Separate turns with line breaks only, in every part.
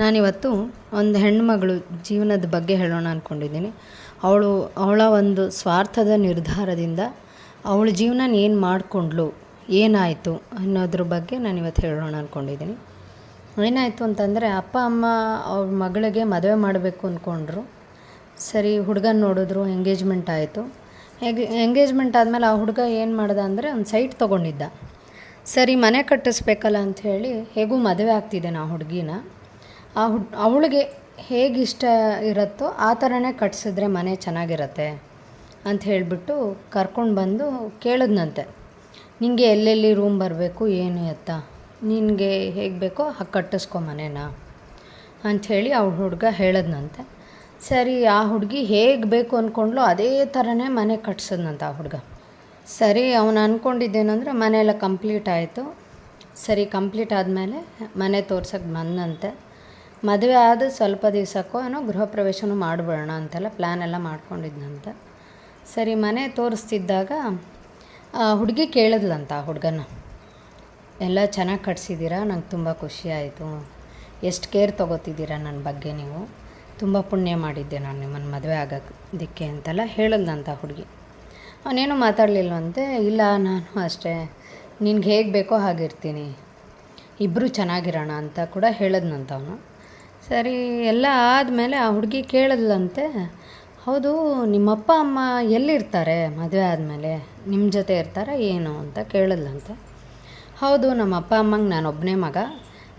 ನಾನಿವತ್ತು ಒಂದು ಹೆಣ್ಮಗಳು ಜೀವನದ ಬಗ್ಗೆ ಹೇಳೋಣ ಅಂದ್ಕೊಂಡಿದ್ದೀನಿ ಅವಳು, ಅವಳ ಒಂದು ಸ್ವಾರ್ಥದ ನಿರ್ಧಾರದಿಂದ ಅವಳ ಜೀವನ ಏನು ಮಾಡಿಕೊಂಡ್ಳು ಏನಾಯಿತು ಅನ್ನೋದ್ರ ಬಗ್ಗೆ ನಾನಿವತ್ತು ಹೇಳೋಣ ಅಂದ್ಕೊಂಡಿದ್ದೀನಿ ಏನಾಯಿತು ಅಂತಂದರೆ ಅಪ್ಪ, ಅಮ್ಮ, ಅವ್ರ ಮಗಳಿಗೆ ಮದುವೆ ಮಾಡಬೇಕು ಅಂದ್ಕೊಂಡ್ರು ಸರಿ, ಹುಡುಗನ ನೋಡಿದ್ರು ಎಂಗೇಜ್ಮೆಂಟ್ ಆಯಿತು. ಎಂಗೇಜ್ಮೆಂಟ್ ಆದಮೇಲೆ ಆ ಹುಡುಗ ಏನು ಮಾಡ್ದ ಅಂದರೆ ಒಂದು ಸೈಟ್ ತೊಗೊಂಡಿದ್ದ. ಸರಿ, ಮನೆ ಕಟ್ಟಿಸ್ಬೇಕಲ್ಲ ಅಂಥೇಳಿ ಹೇಗೂ ಮದುವೆ ಆಗ್ತಿದೆ ನಾ ಹುಡುಗಿನ. ಆ ಹುಡ್, ಅವಳಿಗೆ ಹೇಗೆ ಇಷ್ಟ ಇರುತ್ತೋ ಆ ಥರನೇ ಕಟ್ಸಿದ್ರೆ ಮನೆ ಚೆನ್ನಾಗಿರತ್ತೆ ಅಂತ ಹೇಳಿಬಿಟ್ಟು ಕರ್ಕೊಂಡು ಬಂದು ಕೇಳಿದ್ನಂತೆ. ನಿನಗೆ ಎಲ್ಲೆಲ್ಲಿ ರೂಮ್ ಬರಬೇಕು, ಏನು ಎತ್ತ? ನಿನಗೆ ಹೇಗೆ ಬೇಕೋ ಹಾಗೆ ಕಟ್ಟಿಸ್ಕೊ ಮನೇನ ಅಂಥೇಳಿ ಅವ್ಳ ಹುಡುಗ ಹೇಳಿದ್ನಂತೆ. ಸರಿ, ಆ ಹುಡುಗಿ ಹೇಗೆ ಬೇಕು ಅಂದ್ಕೊಂಡ್ಲು ಅದೇ ಥರನೇ ಮನೆ ಕಟ್ಸದ್ನಂತೆ ಆ ಹುಡುಗ. ಸರಿ, ಅವನು ಅಂದ್ಕೊಂಡಿದ್ದೇನೆಂದರೆ ಮನೆಯೆಲ್ಲ ಕಂಪ್ಲೀಟ್ ಆಯಿತು. ಸರಿ, ಕಂಪ್ಲೀಟ್ ಆದಮೇಲೆ ಮನೆ ತೋರ್ಸಕ್ಕೆ ಬಂದಂತೆ ಮದುವೆ ಆದ ಸ್ವಲ್ಪ ದಿವಸಕ್ಕೂ ಏನೋ ಗೃಹ ಪ್ರವೇಶನೂ ಮಾಡಿಬಿಡೋಣ ಅಂತೆಲ್ಲ ಪ್ಲ್ಯಾನ್ ಎಲ್ಲ ಮಾಡ್ಕೊಂಡಿದ್ನಂತ. ಸರಿ, ಮನೆ ತೋರಿಸ್ತಿದ್ದಾಗ ಹುಡುಗಿ ಕೇಳಿದ್ಲಂತ ಆ ಹುಡುಗನ. ಎಲ್ಲ ಚೆನ್ನಾಗಿ ಕಟ್ಸಿದ್ದೀರಾ? ನಂಗೆ ತುಂಬ ಖುಷಿ ಆಯಿತು. ಎಷ್ಟು ಕೇರ್ ತೊಗೋತಿದ್ದೀರಾ ನನ್ನ ಬಗ್ಗೆ ನೀವು? ತುಂಬ ಪುಣ್ಯ ಮಾಡಿದ್ದೆ ನಾನು ನಿಮ್ಮನ್ನು ಮದುವೆ ಆಗೋದಕ್ಕೆ ಅಂತೆಲ್ಲ ಹೇಳಿದ್ನಂತ ಹುಡುಗಿ. ಅವನೇನು ಮಾತಾಡಲಿಲ್ವಂತೆ? ಇಲ್ಲ, ನಾನು ಅಷ್ಟೇ. ನಿನಗೆ ಹೇಗೆ ಬೇಕೋ ಹಾಗಿರ್ತೀನಿ. ಇಬ್ಬರು ಚೆನ್ನಾಗಿರೋಣ ಅಂತ ಕೂಡ ಹೇಳಿದ್ನಂತ ಅವನು. ಸರಿ, ಎಲ್ಲ ಆದಮೇಲೆ ಆ ಹುಡುಗಿ ಕೇಳಿದ್ಲಂತೆ, ಹೌದು, ನಿಮ್ಮಪ್ಪ, ಅಮ್ಮ ಎಲ್ಲಿರ್ತಾರೆ? ಮದುವೆ ಆದಮೇಲೆ? ನಿಮ್ಮ ಜೊತೆ ಇರ್ತಾರಾ ಏನು? ಅಂತ ಕೇಳಿದ್ಲಂತೆ. ಹೌದು ನಮ್ಮ ಅಪ್ಪ ಅಮ್ಮಂಗೆ ನಾನು ಒಬ್ಬನೇ ಮಗ.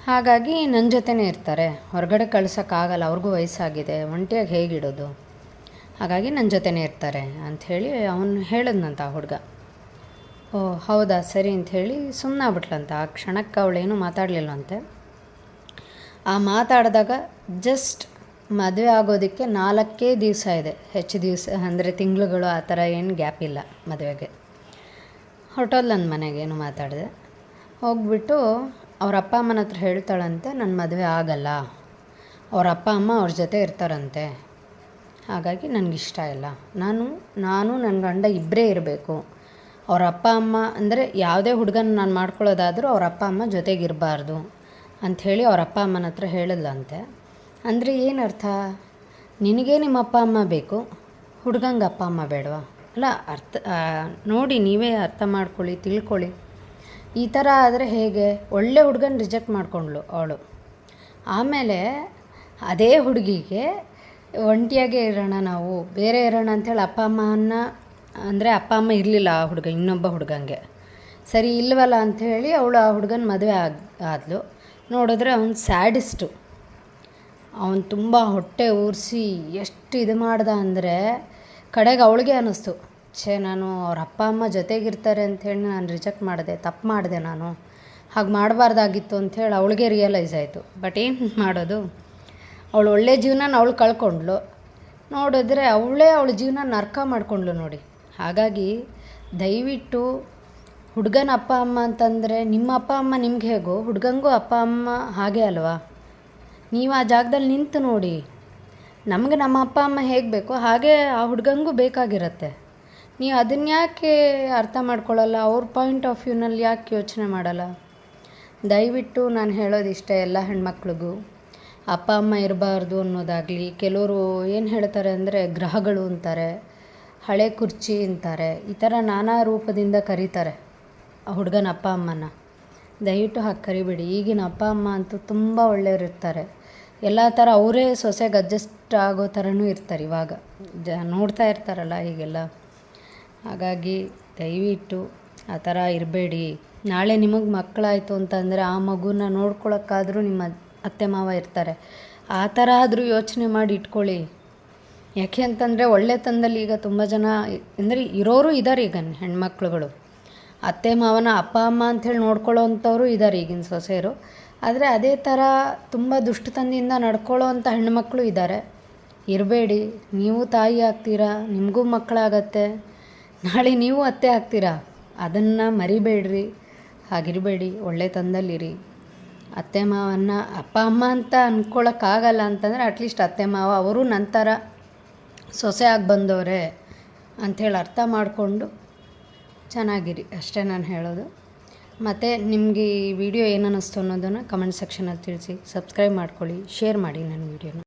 ಹಾಗಾಗಿ ನನ್ನ ಜೊತೆನೇ ಇರ್ತಾರೆ. ಹೊರಗಡೆ ಕಳ್ಸೋಕ್ಕಾಗಲ್ಲ ಅವ್ರಿಗೂ ವಯಸ್ಸಾಗಿದೆ. ಒಂಟಿಯಾಗಿ ಹೇಗಿಡೋದು? ಹಾಗಾಗಿ ನನ್ನ ಜೊತೆನೇ ಇರ್ತಾರೆ ಅಂಥೇಳಿ ಅವನು ಹೇಳಿದ್ನಂತ ಆ ಹುಡುಗ. ಓ, ಹೌದಾ? ಸರಿ ಅಂಥೇಳಿ ಸುಮ್ಮನಾಗ್ಬಿಟ್ಲಂತ ಆ ಕ್ಷಣಕ್ಕೆ ಅವಳೇನು ಮಾತಾಡಲಿಲ್ಲವಂತೆ ಆ ಮಾತಾಡಿದಾಗ ಜಸ್ಟ್ ಮದುವೆ ಆಗೋದಕ್ಕೆ ನಾಲ್ಕೇ ದಿವಸ ಇದೆ. ಹೆಚ್ಚು ದಿವಸ, ಅಂದರೆ ತಿಂಗಳುಗಳು ಆ ಥರ ಏನು ಗ್ಯಾಪ್ ಇಲ್ಲ ಮದುವೆಗೆ. ಹೊರಟೋದು ನನ್ನ ಮನೆಗೆ ಮಾತಾಡಿದೆ. ಹೋಗ್ಬಿಟ್ಟು ಅವ್ರ ಅಪ್ಪ ಅಮ್ಮನ ಹತ್ರ ಹೇಳ್ತಾಳಂತೆ ನನ್ನ ಮದುವೆ ಆಗಲ್ಲ. ಅವ್ರ ಅಪ್ಪ ಅಮ್ಮ ಅವ್ರ ಜೊತೆ ಇರ್ತಾರಂತೆ. ಹಾಗಾಗಿ ನನಗಿಷ್ಟ ಇಲ್ಲ. ನಾನು ನಾನು ನನ್ನ ಗಂಡ ಇಬ್ಬರೇ ಇರಬೇಕು. ಅವ್ರ ಅಪ್ಪ ಅಮ್ಮ, ಅಂದರೆ ಯಾವುದೇ ಹುಡುಗನ ನಾನು ಮಾಡ್ಕೊಳ್ಳೋದಾದರೂ ಅವ್ರ ಅಪ್ಪ ಅಮ್ಮ ಜೊತೆಗಿರಬಾರ್ದು. ಅಂಥೇಳಿ ಅವ್ರ ಅಪ್ಪ ಅಮ್ಮನ ಹತ್ರ ಹೇಳಿದ್ಲಂತೆ. ಅಂದರೆ ಏನು ಅರ್ಥ ನಿನಗೆ ನಿಮ್ಮ ಅಪ್ಪ ಅಮ್ಮ ಬೇಕು, ಹುಡುಗಂಗೆ ಅಪ್ಪ ಅಮ್ಮ ಬೇಡವಾ? ಅಲ್ಲ, ಅರ್ಥ ನೋಡಿ, ನೀವೇ ಅರ್ಥ ಮಾಡ್ಕೊಳ್ಳಿ, ತಿಳ್ಕೊಳ್ಳಿ. ಈ ಥರ ಆದರೆ ಹೇಗೆ? ಒಳ್ಳೆ ಹುಡುಗನ ರಿಜೆಕ್ಟ್ ಮಾಡ್ಕೊಂಡ್ಳು ಅವಳು. ಆಮೇಲೆ ಅದೇ ಹುಡುಗಿಗೆ ಒಂಟಿಯಾಗೇ ಇರೋಣ ನಾವು, ಬೇರೆ ಇರೋಣ ಅಂಥೇಳಿ ಅಪ್ಪ ಅಮ್ಮನ ಅಂದರೆ ಅಪ್ಪ ಅಮ್ಮ ಇರಲಿಲ್ಲ ಆ ಹುಡುಗ, ಇನ್ನೊಬ್ಬ ಹುಡುಗಂಗೆ. ಸರಿ, ಇಲ್ವಲ್ಲ ಅಂಥೇಳಿ ಅವಳು ಆ ಹುಡುಗನ ಮದುವೆ ಆಗ್, ಆದ್ಲು. ನೋಡಿದ್ರೆ ಅವನು ಸ್ಯಾಡಿಸ್ಟು. ಅವನು ತುಂಬ ಹೊಟ್ಟೆ ಉರಿಸಿ ಎಷ್ಟು ಇದು ಮಾಡ್ದ ಅಂದರೆ ಕಡೆಗೆ ಅವಳಿಗೆ ಅನ್ನಿಸ್ತು. ಛೇ, ನಾನು ಅವ್ರ ಅಪ್ಪ, ಅಮ್ಮ ಜೊತೆಗಿರ್ತಾರೆ ಅಂಥೇಳಿ ನಾನು ರಿಜೆಕ್ಟ್ ಮಾಡಿದೆ, ತಪ್ಪು ಮಾಡಿದೆ ನಾನು. ಹಾಗೆ ಮಾಡಬಾರ್ದಾಗಿತ್ತು ಅಂಥೇಳಿ ಅವಳಿಗೆ ರಿಯಲೈಸ್ ಆಯಿತು. ಬಟ್ ಏನು ಮಾಡೋದು? ಅವಳು ಒಳ್ಳೆ ಜೀವನ ಅವಳು ಕಳ್ಕೊಂಡ್ಳು. ನೋಡಿದ್ರೆ ಅವಳೇ ಅವಳ ಜೀವನ ನರ್ಕ ಮಾಡಿಕೊಂಡ್ಳು ನೋಡಿ. ಹಾಗಾಗಿ ದಯವಿಟ್ಟು ಹುಡುಗನ ಅಪ್ಪ, ಅಮ್ಮ ಅಂತಂದರೆ ನಿಮ್ಮ ಅಪ್ಪ, ಅಮ್ಮ ನಿಮ್ಗೆ ಹೇಗೋ ಹುಡುಗಂಗೂ ಅಪ್ಪ, ಅಮ್ಮ ಹಾಗೆ ಅಲ್ವಾ? ನೀವು ಆ ಜಾಗದಲ್ಲಿ ನಿಂತು ನೋಡಿ. ನಮಗೆ ನಮ್ಮ ಅಪ್ಪ, ಅಮ್ಮ ಹೇಗೆ ಬೇಕೋ ಹಾಗೆ ಆ ಹುಡುಗಂಗೂ ಬೇಕಾಗಿರುತ್ತೆ. ನೀವು ಅದನ್ನ ಯಾಕೆ ಅರ್ಥ ಮಾಡ್ಕೊಳ್ಳಲ್ಲ? ಅವ್ರ ಪಾಯಿಂಟ್ ಆಫ್ ವ್ಯೂನಲ್ಲಿ ಯಾಕೆ ಯೋಚನೆ ಮಾಡಲ್ಲ? ದಯವಿಟ್ಟು ನಾನು ಹೇಳೋದು ಇಷ್ಟ ಎಲ್ಲ ಹೆಣ್ಮಕ್ಳಿಗೂ. ಅಪ್ಪ, ಅಮ್ಮ ಇರಬಾರ್ದು ಅನ್ನೋದಾಗಲಿ, ಕೆಲವರು ಏನು ಹೇಳ್ತಾರೆ ಅಂದರೆ ಗ್ರಹಗಳು ಅಂತಾರೆ, ಹಳೆ ಕುರ್ಚಿ ಅಂತಾರೆ, ಈ ಥರ ನಾನಾ ರೂಪದಿಂದ ಕರೀತಾರೆ. ಆ ಹುಡುಗನ ಅಪ್ಪ ಅಮ್ಮನ. ದಯವಿಟ್ಟು ಹಾಕಿ ಕರಿಬೇಡಿ ಈಗಿನ ಅಪ್ಪ ಅಮ್ಮ ಅಂತೂ ತುಂಬ ಒಳ್ಳೆಯವರಿರ್ತಾರೆ ಎಲ್ಲ ಥರ ಅವರೇ ಸೊಸೆಗೆ ಅಡ್ಜಸ್ಟ್ ಆಗೋ ಥರನೂ ಇರ್ತಾರೆ ಇವಾಗ. ಜ ನೋಡ್ತಾ ಇರ್ತಾರಲ್ಲ ಹೀಗೆಲ್ಲ. ಹಾಗಾಗಿ ದಯವಿಟ್ಟು ಆ ಥರ ಇರಬೇಡಿ. ನಾಳೆ ನಿಮಗೆ ಮಕ್ಕಳಾಯಿತು ಅಂತಂದರೆ ಆ ಮಗುನ ನೋಡ್ಕೊಳಕ್ಕಾದರೂ ನಿಮ್ಮ ಅತ್ತೆ ಮಾವ ಇರ್ತಾರೆ. ಆ ಥರ ಆದರೂ ಯೋಚನೆ ಮಾಡಿ ಇಟ್ಕೊಳ್ಳಿ. ಯಾಕೆ ಅಂತಂದರೆ ಒಳ್ಳೆತನದಲ್ಲಿ ಈಗ ತುಂಬ ಜನ ಅಂದರೆ ಇರೋರು ಇದ್ದಾರೆ ಈಗ ಹೆಣ್ಮಕ್ಳುಗಳು. ಅತ್ತೆ ಮಾವನ ಅಪ್ಪ, ಅಮ್ಮ ಅಂಥೇಳಿ ನೋಡ್ಕೊಳ್ಳೋ ಅಂಥವ್ರು ಇದ್ದಾರೆ ಈಗಿನ ಸೊಸೆಯರು. ಆದರೆ ಅದೇ ಥರ ತುಂಬ ದುಷ್ಟತನದಿಂದ ನಡ್ಕೊಳ್ಳೋ ಅಂಥ ಹೆಣ್ಮಕ್ಳು ಇದ್ದಾರೆ ಇರಬೇಡಿ, ನೀವು ತಾಯಿ ಆಗ್ತೀರಾ, ನಿಮಗೂ ಮಕ್ಕಳಾಗತ್ತೆ. ನಾಳೆ ನೀವು ಅತ್ತೆ ಆಗ್ತೀರಾ? ಅದನ್ನು ಮರಿಬೇಡ್ರಿ. ಹಾಗಿರಬೇಡಿ ಒಳ್ಳೆತನದಲ್ಲಿರಿ ಅತ್ತೆ ಮಾವನ್ನ ಅಪ್ಪ, ಅಮ್ಮ ಅಂತ ಅಂದ್ಕೊಳಕ್ಕಾಗಲ್ಲ ಅಂತಂದರೆ ಅಟ್ಲೀಸ್ಟ್ ಅತ್ತೆ ಮಾವ ಅವರು ನಂತರ ಸೊಸೆ ಆಗಿ ಬಂದವರೇ ಅಂಥೇಳಿ ಅರ್ಥ ಮಾಡಿಕೊಂಡು ಚೆನ್ನಾಗಿರಿ, ಅಷ್ಟೇ ನಾನು ಹೇಳೋದು. ಮತ್ತು ನಿಮಗೆ ಈ ವಿಡಿಯೋ ಏನು ಅನ್ನಿಸ್ತು ಅನ್ನೋದನ್ನು ಕಮೆಂಟ್ ಸೆಕ್ಷನಲ್ಲಿ ತಿಳಿಸಿ. ಸಬ್ಸ್ಕ್ರೈಬ್ ಮಾಡ್ಕೊಳ್ಳಿ ಶೇರ್ ಮಾಡಿ ನನ್ನ ವಿಡಿಯೋನ